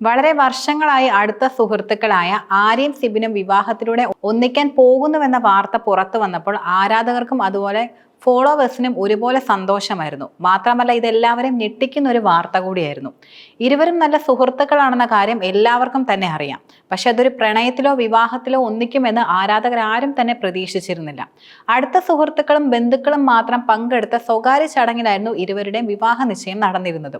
വളരെ വർഷങ്ങളായി അടുത്ത സുഹൃത്തുക്കളായ ആര്യയും സിബിനും വിവാഹത്തിലൂടെ ഒന്നിക്കാൻ പോകുന്നുവെന്ന വാർത്ത പുറത്തു വന്നപ്പോൾ ആരാധകർക്കും അതുപോലെ ഫോളോവേഴ്സിനും ഒരുപോലെ സന്തോഷമായിരുന്നു. മാത്രമല്ല ഇതെല്ലാവരെയും ഞെട്ടിക്കുന്ന ഒരു വാർത്ത കൂടിയായിരുന്നു. ഇരുവരും നല്ല സുഹൃത്തുക്കളാണെന്ന കാര്യം എല്ലാവർക്കും തന്നെ അറിയാം. പക്ഷെ അതൊരു പ്രണയത്തിലോ വിവാഹത്തിലോ ഒന്നിക്കുമെന്ന് ആരാധകർ ആരും തന്നെ പ്രതീക്ഷിച്ചിരുന്നില്ല. അടുത്ത സുഹൃത്തുക്കളും ബന്ധുക്കളും മാത്രം പങ്കെടുത്ത സ്വകാര്യ ചടങ്ങിലായിരുന്നു ഇരുവരുടെയും വിവാഹ നിശ്ചയം നടന്നിരുന്നത്.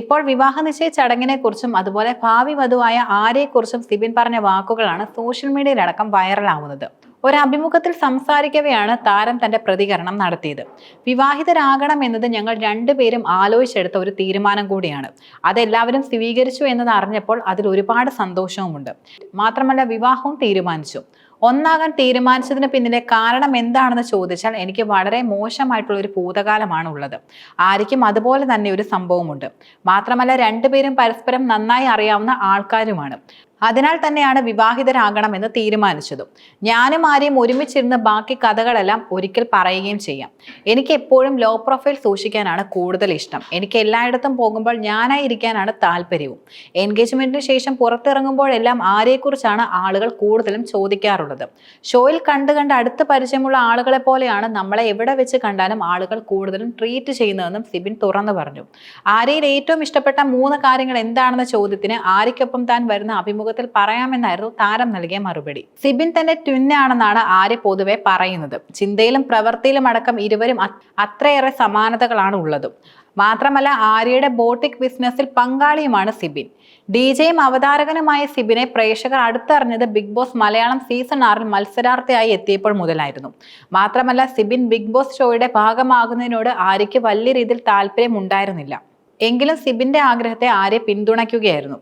ഇപ്പോൾ വിവാഹ നിശ്ചയ ചടങ്ങിനെ കുറിച്ചും അതുപോലെ ഭാവി വധുവായ ആരെക്കുറിച്ചും സിബിൻ പറഞ്ഞ വാക്കുകളാണ് സോഷ്യൽ മീഡിയയിലടക്കം വൈറലാവുന്നത്. ഒരു അഭിമുഖത്തിൽ സംസാരിക്കവെയാണ് താരം തന്റെ പ്രതികരണം നടത്തിയത്. വിവാഹിതരാകണം എന്നത് ഞങ്ങൾ രണ്ടുപേരും ആലോചിച്ചെടുത്ത ഒരു തീരുമാനം കൂടിയാണ്. അതെല്ലാവരും സ്വീകരിച്ചു എന്നത് അറിഞ്ഞപ്പോൾ അതിൽ ഒരുപാട് സന്തോഷവുമുണ്ട്. മാത്രമല്ല വിവാഹവും തീരുമാനിച്ചു. ഒന്നാകാൻ തീരുമാനിച്ചതിന് പിന്നിലെ കാരണം എന്താണെന്ന് ചോദിച്ചാൽ എനിക്ക് വളരെ മോശമായിട്ടുള്ള ഒരു ഭൂതകാലമാണ് ഉള്ളത്. ആർക്കും അതുപോലെ തന്നെ ഒരു സംഭവമുണ്ട്. മാത്രമല്ല രണ്ടുപേരും പരസ്പരം നന്നായി അറിയാവുന്ന ആൾക്കാരുമാണ്. അതിനാൽ തന്നെയാണ് വിവാഹിതരാകണമെന്ന് തീരുമാനിച്ചതും. ഞാനും ആരെയും ഒരുമിച്ചിരുന്ന് ബാക്കി കഥകളെല്ലാം ഒരിക്കൽ പറയുകയും ചെയ്യാം. എനിക്ക് എപ്പോഴും ലോ പ്രൊഫൈൽ സൂക്ഷിക്കാനാണ് കൂടുതൽ ഇഷ്ടം. എനിക്ക് എല്ലായിടത്തും പോകുമ്പോൾ ഞാനായി ഇരിക്കാനാണ് താല്പര്യവും. എൻഗേജ്മെന്റിന് ശേഷം പുറത്തിറങ്ങുമ്പോഴെല്ലാം ആരെക്കുറിച്ചാണ് ആളുകൾ കൂടുതലും ചോദിക്കാറുള്ളത്? ഷോയിൽ കണ്ട് കണ്ട് അടുത്ത് പരിചയമുള്ള ആളുകളെ പോലെയാണ് നമ്മളെ എവിടെ വെച്ച് കണ്ടാലും ആളുകൾ കൂടുതലും ട്രീറ്റ് ചെയ്യുന്നതെന്നും സിബിൻ തുറന്നു പറഞ്ഞു. ആര്യയിൽ ഏറ്റവും ഇഷ്ടപ്പെട്ട മൂന്ന് കാര്യങ്ങൾ എന്താണെന്ന ചോദ്യത്തിന് ആര്യയ്ക്കൊപ്പം താൻ വരുന്ന അഭിമുഖത്തിൽ പറയാമെന്നായിരുന്നു താരം നൽകിയ മറുപടി. സിബിൻ തന്റെ ട്വിന്നാണെന്നാണ് ആര്യ പൊതുവെ പറയുന്നത്. ചിന്തയിലും പ്രവൃത്തിയിലും അടക്കം ഇരുവരും അത്- അത്രയേറെ സമാനതകളാണ് ഉള്ളതും. മാത്രമല്ല ആര്യയുടെ ബോട്ടിക് ബിസിനസ്സിൽ പങ്കാളിയുമാണ് സിബിൻ. ഡി ജെയും അവതാരകനുമായ സിബിനെ പ്രേക്ഷകർ അടുത്തറിഞ്ഞത് ബിഗ് ബോസ് മലയാളം സീസൺ ആറിൽ മത്സരാർത്ഥിയായി എത്തിയപ്പോൾ മുതലായിരുന്നു. മാത്രമല്ല സിബിൻ ബിഗ് ബോസ് ഷോയുടെ ഭാഗമാകുന്നതിനോട് ആര്യയ്ക്ക് വലിയ രീതിയിൽ താല്പര്യമുണ്ടായിരുന്നില്ല. എങ്കിലും സിബിന്റെ ആഗ്രഹത്തെ ആര്യ പിന്തുണയ്ക്കുകയായിരുന്നു.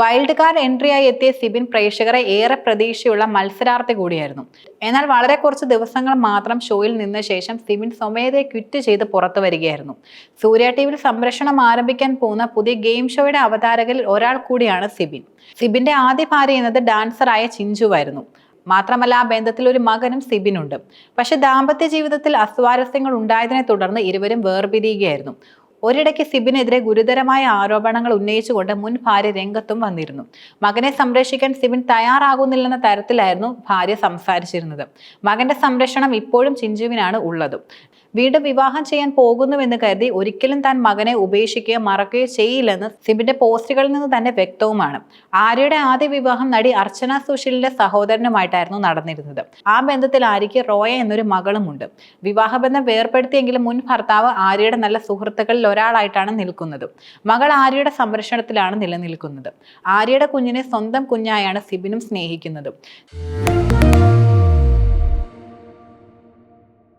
വൈൽഡ് കാർഡ് എൻട്രിയായി എത്തിയ സിബിൻ പ്രേക്ഷകരെ ഏറെ പ്രതീക്ഷയുള്ള മത്സരാർത്ഥി കൂടിയായിരുന്നു. എന്നാൽ വളരെ കുറച്ച് ദിവസങ്ങൾ മാത്രം ഷോയിൽ നിന്ന ശേഷം സിബിൻ സ്വമേധയെ ക്വിറ്റ് ചെയ്ത് പുറത്തു വരികയായിരുന്നു. സൂര്യ ടി വിയിൽ സംരക്ഷണം ആരംഭിക്കാൻ പോകുന്ന പുതിയ ഗെയിം ഷോയുടെ അവതാരകരിൽ ഒരാൾ കൂടിയാണ് സിബിൻ. സിബിന്റെ ആദ്യ ഭാര്യ എന്നത് ഡാൻസറായ ചിഞ്ചുവായിരുന്നു മാത്രമല്ല ആ ബന്ധത്തിൽ ഒരു മകനും സിബിനുണ്ട്. പക്ഷെ ദാമ്പത്യ ജീവിതത്തിൽ അസ്വാരസ്യങ്ങൾ ഉണ്ടായതിനെ തുടർന്ന് ഇരുവരും വേർപിരിയുകയായിരുന്നു. ഒരിടയ്ക്ക് സിബിനെതിരെ ഗുരുതരമായ ആരോപണങ്ങൾ ഉന്നയിച്ചുകൊണ്ട് മുൻ ഭാര്യ രംഗത്തും വന്നിരുന്നു. മകനെ സംരക്ഷിക്കാൻ സിബിൻ തയ്യാറാകുന്നില്ലെന്ന തരത്തിലായിരുന്നു ഭാര്യ സംസാരിച്ചിരുന്നത്. മകന്റെ സംരക്ഷണം ഇപ്പോഴും ചിഞ്ചുവിനാണ് ഉള്ളത്. വീണ്ടും വിവാഹം ചെയ്യാൻ പോകുന്നുവെന്ന് കരുതി ഒരിക്കലും താൻ മകനെ ഉപേക്ഷിക്കുകയോ മറക്കുകയോ ചെയ്യില്ലെന്ന് സിബിന്റെ പോസ്റ്റുകളിൽ നിന്ന് തന്നെ വ്യക്തവുമാണ്. ആര്യയുടെ ആദ്യ വിവാഹം നടി അർച്ചന സുശീലിന്റെ സഹോദരനുമായിട്ടായിരുന്നു നടന്നിരുന്നത്. ആ ബന്ധത്തിൽ ആര്യയ്ക്ക് റോയ എന്നൊരു മകളുമുണ്ട്. വിവാഹബന്ധം വേർപ്പെടുത്തിയെങ്കിലും മുൻ ഭർത്താവ് ആര്യയുടെ നല്ല സുഹൃത്തുക്കളിൽ ഒരാളായിട്ടാണ് നിൽക്കുന്നത്. മകൾ ആര്യയുടെ സംരക്ഷണത്തിലാണ് നിലനിൽക്കുന്നത്. ആര്യയുടെ കുഞ്ഞിനെ സ്വന്തം കുഞ്ഞായാണ് സിബിനും സ്നേഹിക്കുന്നത്.